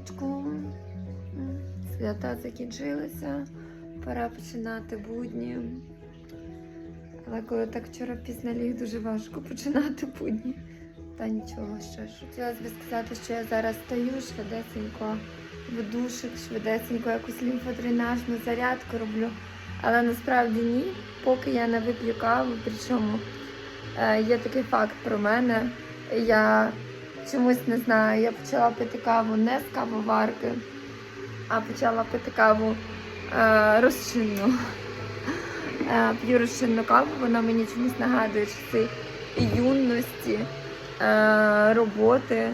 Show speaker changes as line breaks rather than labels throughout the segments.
раночку. Свята закінчилися. Пора починати будні. Але коли так вчора пізно ліг, дуже важко починати будні. Та нічого ще ж. Хотілося б сказати, що я зараз стою швидесенько в душик, швидесенько якусь лімфодренажну зарядку роблю. Але насправді ні, поки я не вип'ю каву, причому е, є такий факт про мене. Я чомусь не знаю, я почала пити каву не з кавоварки, а почала пити каву е, розчинну. Е, п'ю розчинну каву, вона мені чомусь нагадує часи юності, е, роботи.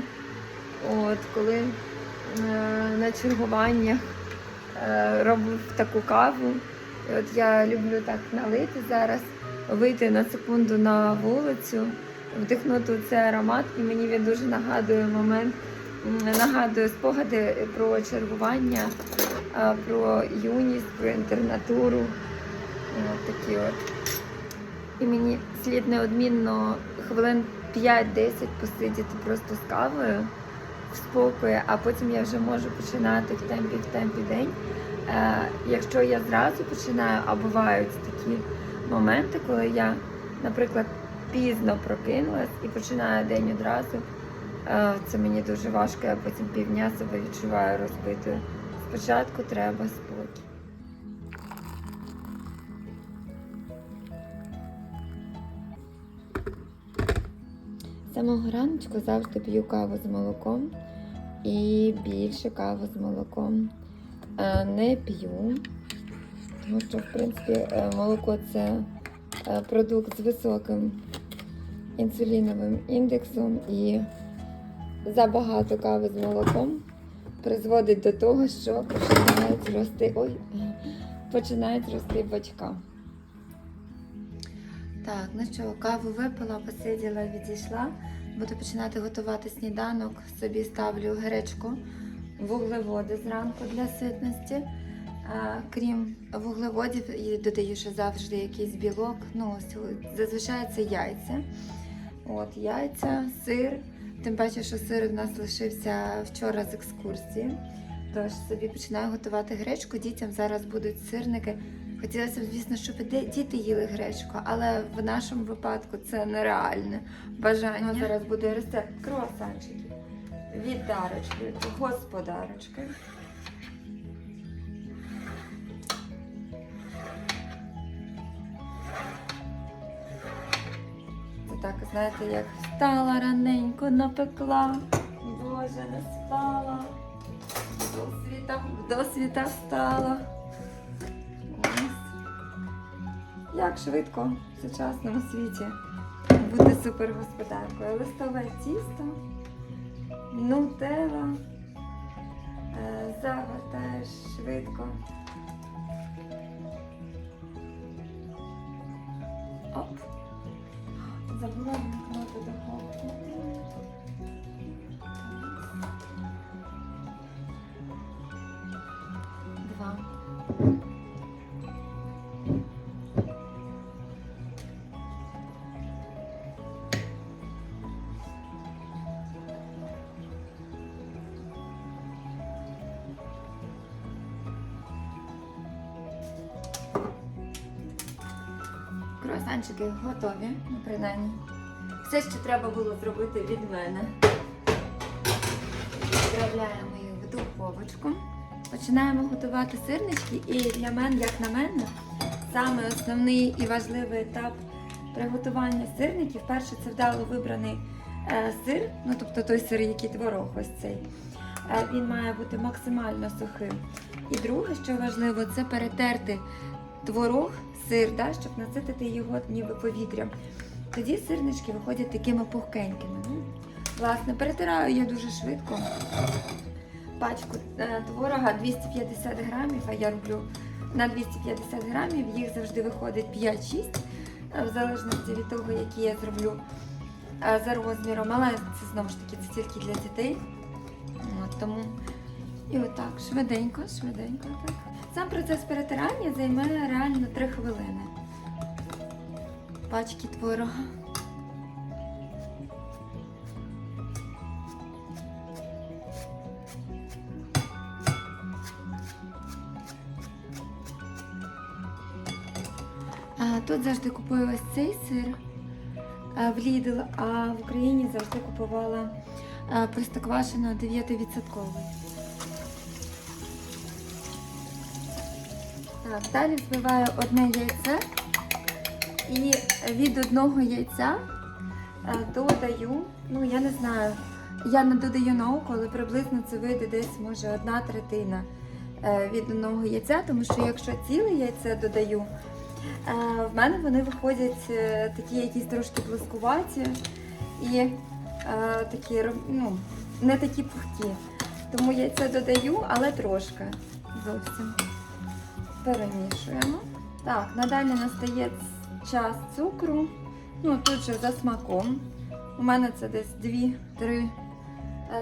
От, коли е, на чергуваннях е, робив таку каву. І от я люблю так налити зараз, вийти на секунду на вулицю, вдихнути цей аромат, і мені він дуже нагадує момент, нагадує спогади про чергування, про юність, про інтернатуру. От такі от. І мені слід неодмінно хвилин 5-10 посидіти просто з кавою в спокої, а потім я вже можу починати в темпі в темпі день. Е, якщо я зразу починаю, а бувають такі моменти, коли я, наприклад, пізно прокинулась і починаю день одразу, е, це мені дуже важко, я потім півдня себе відчуваю розбитою. Спочатку треба спокій. Самого раночку завжди п'ю каву з молоком і більше каву з молоком е, не п'ю, тому що, в принципі, е, молоко це продукт з високим інсуліновим індексом і забагато кави з молоком призводить до того, що починають рости, ой, починають рости бачка. Так, ну що, каву випила, посиділа, відійшла. Буду починати готувати сніданок. Собі ставлю гречку, вуглеводи зранку для ситності. Крім вуглеводів, і додаю ще завжди якийсь білок. Ну, зазвичай це яйця. От, яйця, сир. Тим паче, що сир у нас лишився вчора з екскурсії. Тож собі починаю готувати гречку. Дітям зараз будуть сирники. Хотілося б, звісно, щоб діти їли гречку, але в нашому випадку це нереальне бажання. Зараз буде рецепт круасанчиків від дарочки, господарочки. Знаєте, як встала раненько, напекла. Боже, не спала. До світа, до світа встала. Ось. Як швидко в сучасному світі бути супергосподаркою. Листове тісто, нутелла, е, загортаєш швидко. Круасанчики готові, ну принаймні. Все, що треба було зробити від мене. Відправляємо їх в духовочку. Починаємо готувати сирнички. І для мене, як на мене, саме основний і важливий етап приготування сирників. Перше, це вдало вибраний е, сир, ну тобто той сир, який творог ось цей. Е, він має бути максимально сухим. І друге, що важливо, це перетерти творог, сир, да, щоб наситити його ніби повітрям. Тоді сирнички виходять такими пухкенькими. Ну, власне, перетираю я дуже швидко. Пачку е, творога 250 грамів, а я роблю на 250 грамів, їх завжди виходить 5-6, е, в залежності від того, які я зроблю е, за розміром. Але це знову ж таки це тільки для дітей. От, тому і отак, швиденько, швиденько. Так. Сам процес перетирання займе реально 3 хвилини. Пачки творога. Тут завжди купую ось цей сир в Лідл, а в Україні завжди купувала простоквашино 9-відсотковий. Так, далі збиваю одне яйце і від одного яйця е, додаю, ну я не знаю, я не додаю на око, але приблизно це вийде десь може одна третина е, від одного яйця, тому що якщо ціле яйце додаю, е, в мене вони виходять такі якісь трошки плоскуваті і такі ну, не такі пухкі. Тому яйце додаю, але трошки зовсім. Перемішуємо. Так, надалі настає час цукру. Ну, тут же за смаком. У мене це десь 2-3 е,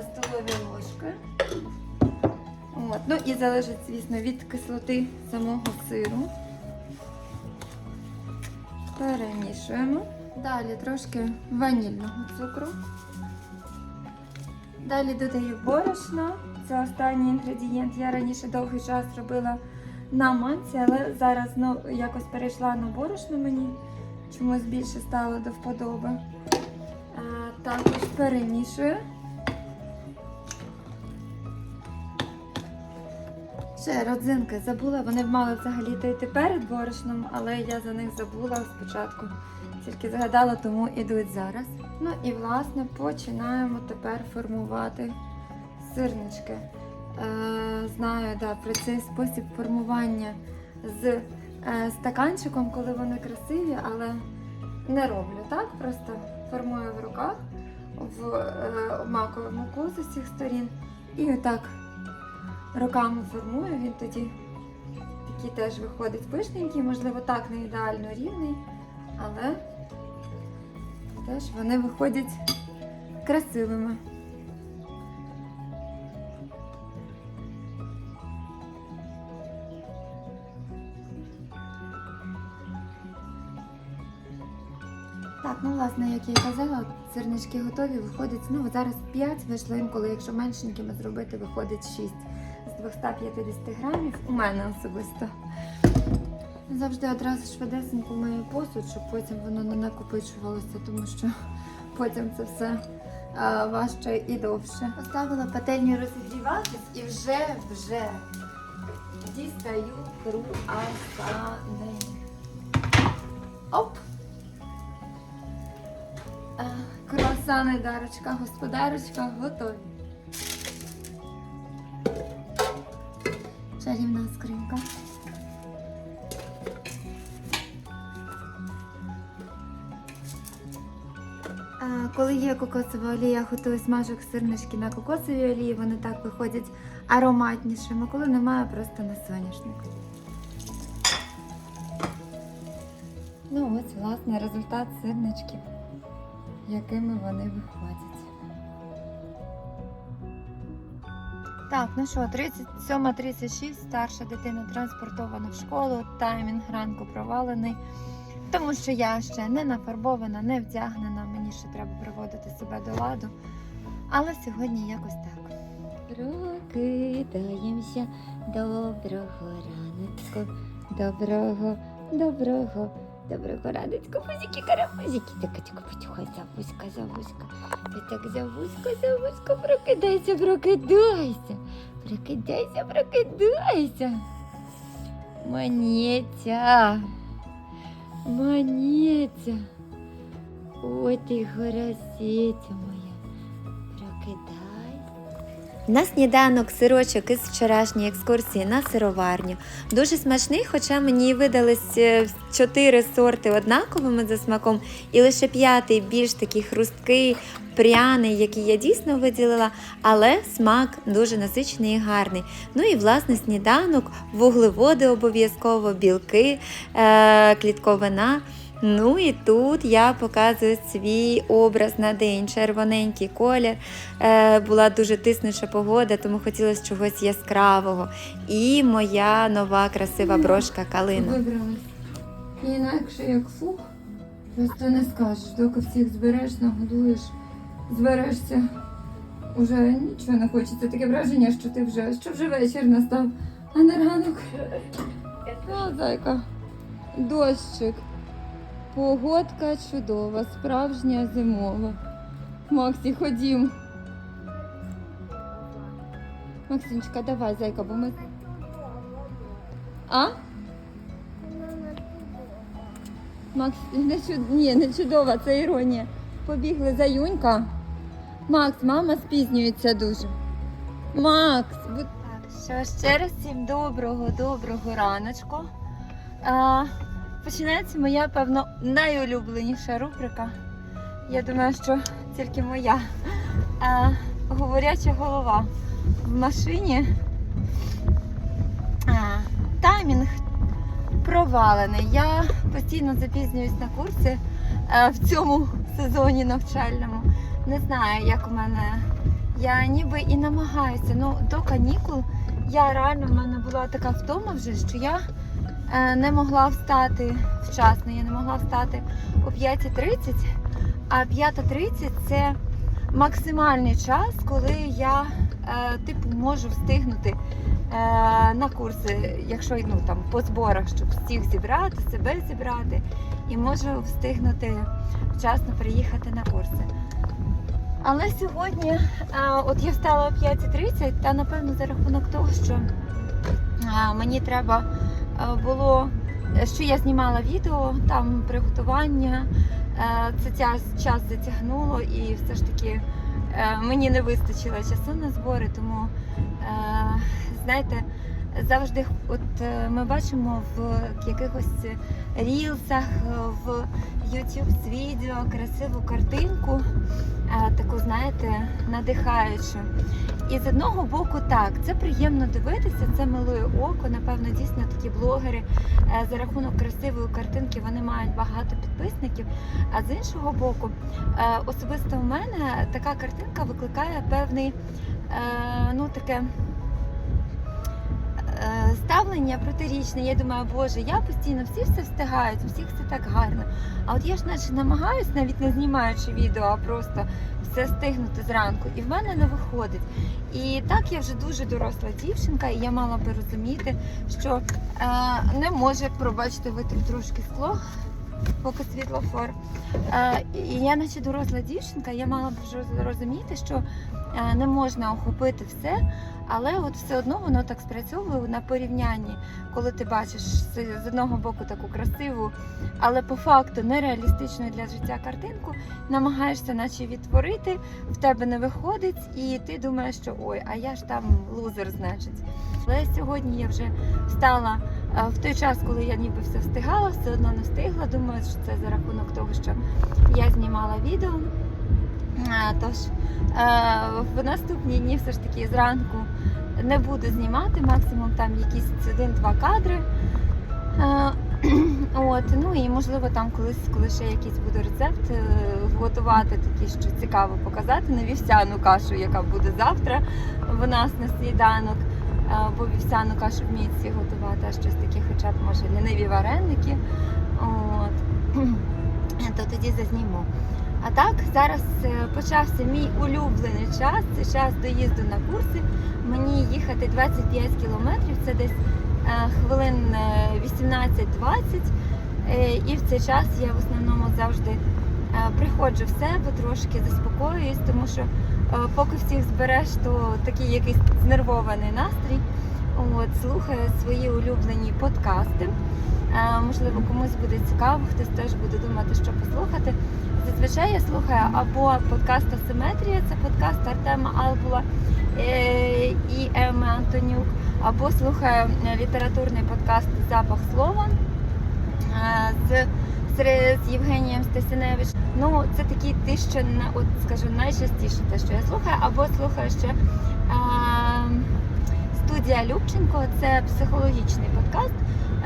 столові ложки. От. Ну і залежить, звісно, від кислоти самого сиру. Перемішуємо. Далі трошки ванільного цукру. Далі додаю борошно. Це останній інгредієнт. Я раніше довгий час робила на манці, але зараз ну, якось перейшла на борошно мені. Чомусь більше стало до вподоби. А, також перемішую. Ще родзинки забула, вони мали взагалі йти перед борошном, але я за них забула спочатку. Тільки згадала, тому ідуть зараз. Ну і власне починаємо тепер формувати сирнички. Е, знаю да, про цей спосіб формування з е, стаканчиком, коли вони красиві, але не роблю так. Просто формую в руках, в е, обмакую муку з усіх сторін і отак руками формую. Він тоді такий теж виходить пишненький, можливо, так не ідеально рівний, але теж вони виходять красивими. Власне, як я і казала, сирнички готові, виходить, ну зараз 5 вийшло інколи, якщо меншенькими зробити, виходить 6 з 250 грамів. У мене особисто. Завжди одразу швидесенько мию посуд, щоб потім воно не накопичувалося, тому що потім це все а, важче і довше. Поставила пательню розігріватись і вже вже дістаю круасани. Оп! Круасани, дарочка, господарочка, готові. Чарівна скринька. Коли є кокосова олія, готую смажок сирнички на кокосовій олії, вони так виходять ароматнішими. Коли немає, просто на соняшник. Ну ось, власне, результат сирничків якими вони виходять. Так, ну що, 37.36, старша дитина транспортована в школу, таймінг ранку провалений, тому що я ще не нафарбована, не вдягнена, мені ще треба приводити себе до ладу. Але сьогодні якось так. Прокидаємося. Доброго раночку, доброго, доброго. Доброго раночку, музики, карамузики. Так, тільки потихай, завузька, завузька. Ти так завузька, завузька, прокидайся, прокидайся. Прокидайся, прокидайся. Монетя. Монетя. Ой, ти горосиця моя. Прокидайся. На сніданок сирочок із вчорашньої екскурсії на сироварню. Дуже смачний, хоча мені видались е, чотири сорти однаковими за смаком, і лише п'ятий більш такий хрусткий, пряний, який я дійсно виділила, але смак дуже насичений і гарний. Ну і власне сніданок, вуглеводи обов'язково, білки, е- клітковина. Ну і тут я показую свій образ на день, червоненький колір. Е, була дуже тиснуча погода, тому хотілося чогось яскравого. І моя нова красива брошка калина. Вибралась. Інакше як фух, просто не скажеш, доки всіх збереш, нагодуєш, зберешся. Уже нічого не хочеться. Таке враження, що ти вже, що вже вечір настав, а не ранок. А, зайка, дощик. Погодка чудова, справжня зимова. Максі, ходім. Максимчика, давай, зайка, бо ми. А? Макс, не чуд... Ні, не чудова, це іронія. Побігли за Юнька. Макс, мама спізнюється дуже. Макс, будь... Що ще раз всім доброго, доброго раночку. А, починається моя, певно, найулюбленіша рубрика. Я думаю, що тільки моя. А, говоряча голова в машині. А, таймінг провалений. Я постійно запізнююсь на курси е, в цьому сезоні навчальному. Не знаю, як у мене. Я ніби і намагаюся. Ну, до канікул я реально в мене була така втома вже, що я не могла встати вчасно. Я не могла встати о 5.30, а 5.30 це максимальний час, коли я е, типу можу встигнути е, на курси, якщо ну, там, по зборах, щоб всіх зібрати, себе зібрати, і можу встигнути вчасно приїхати на курси. Але сьогодні, е, от я встала о 5.30, та напевно за рахунок того, що е, мені треба е, було, що я знімала відео, там приготування, е, це час затягнуло і все ж таки е, мені не вистачило часу на збори, тому е, знаєте, завжди от е, ми бачимо в якихось рілсах, в YouTube відео красиву картинку, е, таку, знаєте, надихаючу. І з одного боку, так, це приємно дивитися, це милує око. Напевно, дійсно такі блогери е, за рахунок красивої картинки вони мають багато підписників. А з іншого боку, е, особисто у мене така картинка викликає певний, е, ну таке. Е, Ставлення протирічне, я думаю, боже, я постійно всі все встигають, у всіх все так гарно. А от я ж наче намагаюся, навіть не знімаючи відео, а просто все встигнути зранку, і в мене не виходить. І так я вже дуже доросла дівчинка, і я мала би розуміти, що е, не може пробачити витер трошки скло, поки світлофор. Е, і я, наче доросла дівчинка, я мала б вже розуміти, що е, не можна охопити все, але от все одно воно так спрацьовує на порівнянні, коли ти бачиш з одного боку таку красиву, але по факту нереалістичну для життя картинку, намагаєшся наче відтворити, в тебе не виходить, і ти думаєш, що ой, а я ж там лузер, значить. Але сьогодні я вже встала е, в той час, коли я ніби все встигала, все одно не встигла. Думаю, що це за рахунок того, що я знімала відео. Тож е, в наступні дні все ж таки зранку не буду знімати, максимум там якісь один-два кадри. Е, От, ну і можливо там колись, коли ще якийсь буде рецепт, е, готувати такий, що цікаво показати на вівсяну кашу, яка буде завтра в нас на сніданок. Е, Бо вівсяну кашу вміють всі готувати, а щось таке, хоча б може ліниві вареники. От. То тоді зазніму. А так, зараз е, почався мій улюблений час. Це час доїзду на курси. Мені їхати 25 кілометрів, це десь е, хвилин е, 18-20. Е, І в цей час я в основному завжди е, приходжу в себе, трошки заспокоююсь, тому що е, поки всіх збереш, то такий якийсь знервований настрій. От, слухаю свої улюблені подкасти. Е, Можливо, комусь буде цікаво, хтось теж буде думати, що послухати. Зазвичай я слухаю або подкаст Асиметрія, це подкаст Артема Албула е, і Еми Антонюк, або слухаю е, літературний подкаст Запах слова е, з, з, Євгенієм Стасіневич. Ну, це такі ті, що на- от скажу найчастіше те, що я слухаю, або слухаю ще е, студія Любченко, це психологічний подкаст.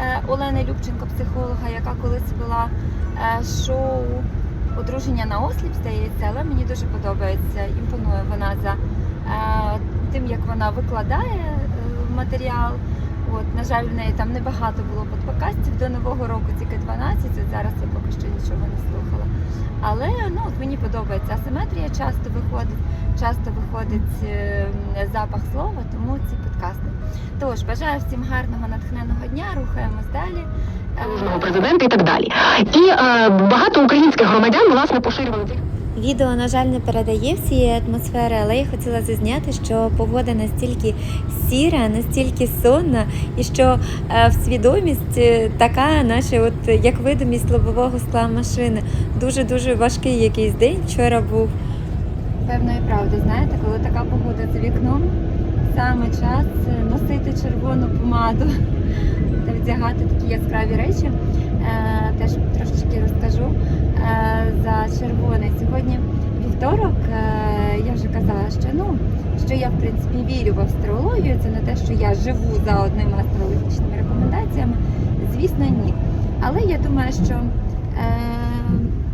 Е, Олени Любченко, психолога, яка колись вела е, шоу Одруження на осліп, здається, але мені дуже подобається, імпонує вона за е, тим, як вона викладає матеріал. От, на жаль, в неї там небагато було подкастів до Нового року, тільки 12, от зараз я поки що нічого не слухала. Але ну, от мені подобається асиметрія, часто виходить, часто виходить е, запах слова, тому ці подкасти. Тож, бажаю всім гарного натхненного дня, рухаємось далі.
Президента і так далі. І е, багато українських громадян власне поширювали
Відео, на жаль, не передає всієї атмосфери, але я хотіла зазняти, що погода настільки сіра, настільки сонна, і що е, в свідомість е, така, наче от як видимість лобового скла машини. Дуже дуже важкий якийсь день вчора був. Певної правди, знаєте, коли така погода за вікном, саме час е, носити червону помаду та вдягати такі яскраві речі. Теж трошечки розкажу за червоний. Сьогодні вівторок, е, я вже казала, що ну що я в принципі вірю в астрологію. Це не те, що я живу за одними астрологічними рекомендаціями. Звісно, ні. Але я думаю, що е,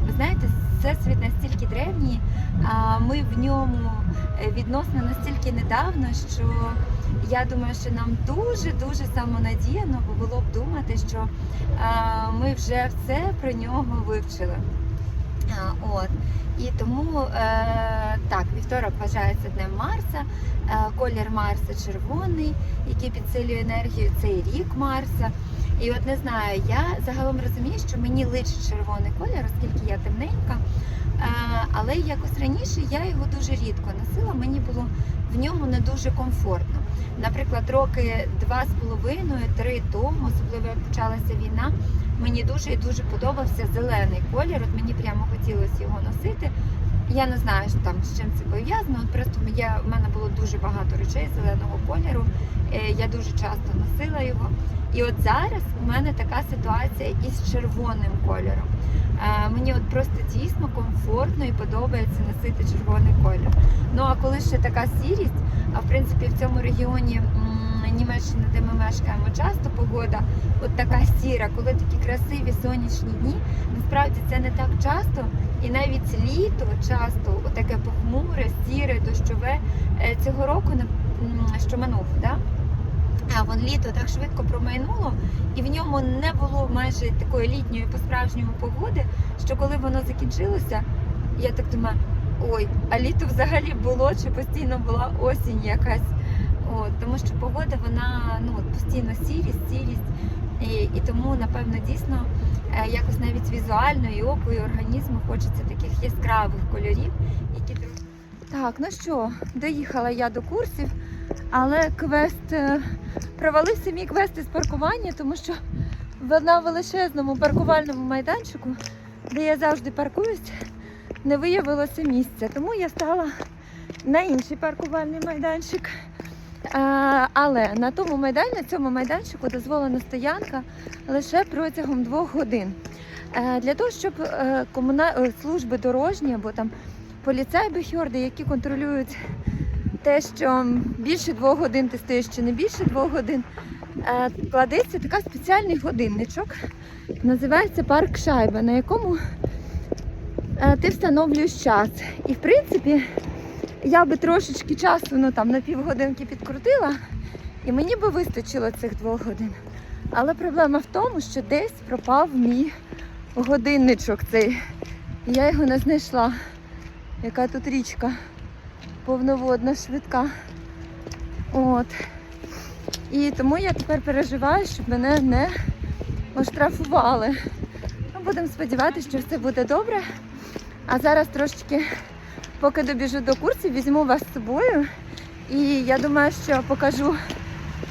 ви знаєте, всесвіт настільки древній, а ми в ньому е, відносно настільки недавно, що я думаю, що нам дуже дуже самонадіяно було б думати, що е, ми вже все про нього вивчили. От. І тому е, так, вівторок вважається днем Марса. Е, колір Марса червоний, який підсилює енергію, цей рік Марса. І от не знаю, я загалом розумію, що мені личить червоний колір, оскільки я темненька. Е, але якось раніше я його дуже рідко носила, мені було в ньому не дуже комфортно. Наприклад, роки два з половиною, три тому, особливо як почалася війна, мені дуже і дуже подобався зелений колір. От мені прямо хотілося його носити. Я не знаю, що там з чим це пов'язано. От просто я, в мене було дуже багато речей зеленого кольору. Е, Я дуже часто носила його. І от зараз у мене така ситуація із червоним кольором. Е, Мені от просто дійсно комфортно і подобається носити червоний колір. Ну а коли ще така сірість, а в принципі в цьому регіоні Німеччини, де ми мешкаємо, часто погода от така сіра, коли такі красиві сонячні дні, насправді це не так часто. І навіть літо часто таке похмуре, сіре, дощове Е, цього року, не- що минув, да? а вон літо так швидко промайнуло, і в ньому не було майже такої літньої по-справжньому погоди, що коли воно закінчилося, я так думаю, ой, а літо взагалі було чи постійно була осінь якась. От, тому що погода, вона ну, постійно сірість, сірість. І, і тому, напевно, дійсно е, якось навіть візуально і оку, і організму хочеться таких яскравих кольорів, які. Так, ну що, доїхала я до курсів, але квест е, провалився мій квест із паркування, тому що на величезному паркувальному майданчику, де я завжди паркуюсь, не виявилося місця. Тому я стала на інший паркувальний майданчик. Але на тому майдан, на цьому майданчику дозволена стоянка лише протягом двох годин. Е, Для того, щоб е, комуна... е, служби дорожні або там поліцай бехьорди, які контролюють те, що більше двох годин ти стоїш чи не більше двох годин, кладеться така спеціальний годинничок. Називається парк Шайба, на якому ти встановлюєш час. І в принципі, я би трошечки часу ну, там, на півгодинки підкрутила, і мені би вистачило цих двох годин. Але проблема в тому, що десь пропав мій годинничок цей. Я його не знайшла. Яка тут річка повноводна, швидка. От. І тому я тепер переживаю, щоб мене не оштрафували. Ну, будемо сподіватися, що все буде добре. А зараз трошечки, поки добіжу до курсів, візьму вас з собою. І я думаю, що покажу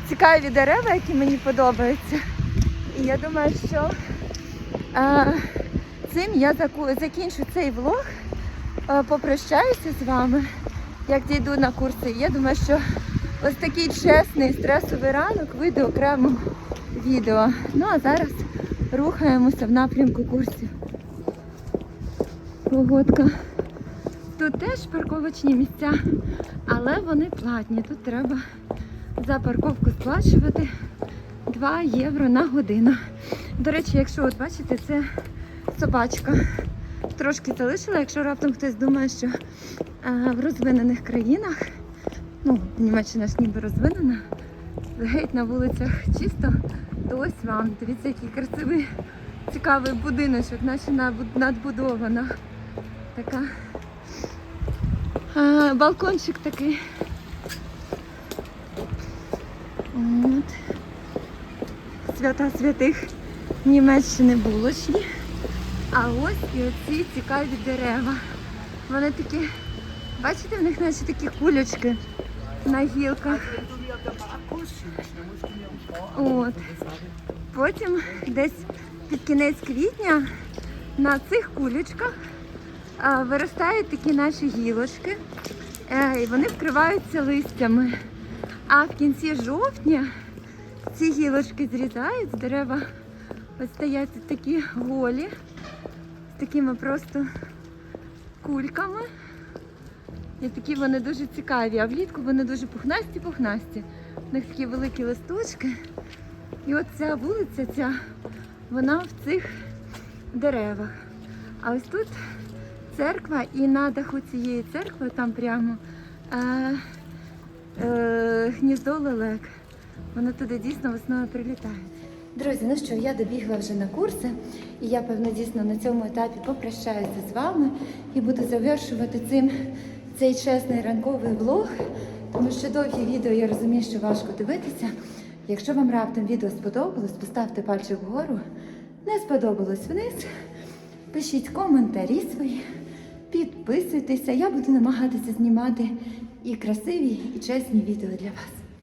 цікаві дерева, які мені подобаються. І я думаю, що а, цим я закінчу цей влог. Е, попрощаюся з вами, як дійду на курси. Я думаю, що ось такий чесний стресовий ранок вийде окремо відео. Ну а зараз рухаємося в напрямку курсів. Погодка. Тут теж парковочні місця, але вони платні. Тут треба за парковку сплачувати 2 євро на годину. До речі, якщо от бачите, це собачка трошки залишила, якщо раптом хтось думає, що в розвинених країнах, ну, Німеччина ж ніби розвинена, геть на вулицях чисто, то ось вам. Дивіться, який красивий, цікавий будиночок, наче надбудована. Така балкончик такий. От. Свята святих Німеччини булочні. А ось і оці цікаві дерева. Вони такі, бачите, в них наче такі кулечки на гілках. От. Потім десь під кінець квітня на цих кулечках виростають такі наші гілочки, е, і вони вкриваються листями. А в кінці жовтня ці гілочки зрізають з дерева. Ось стоять такі голі з такими просто кульками. І такі вони дуже цікаві, а влітку вони дуже пухнасті-пухнасті. У них такі великі листочки. І от ця вулиця, ця, вона в цих деревах. А ось тут церква, і на даху цієї церкви там прямо е, е, гніздо лелек. Вони туди дійсно весною прилітають. Друзі, ну що, я добігла вже на курси, і я, певно, дійсно на цьому етапі попрощаюся з вами і буду завершувати цим цей чесний ранковий влог, тому що довгі відео я розумію, що важко дивитися. Якщо вам раптом відео сподобалось, поставте пальчик вгору. Не сподобалось вниз. Пишіть коментарі свої, підписуйтеся. Я буду намагатися знімати і красиві, і чесні відео для вас.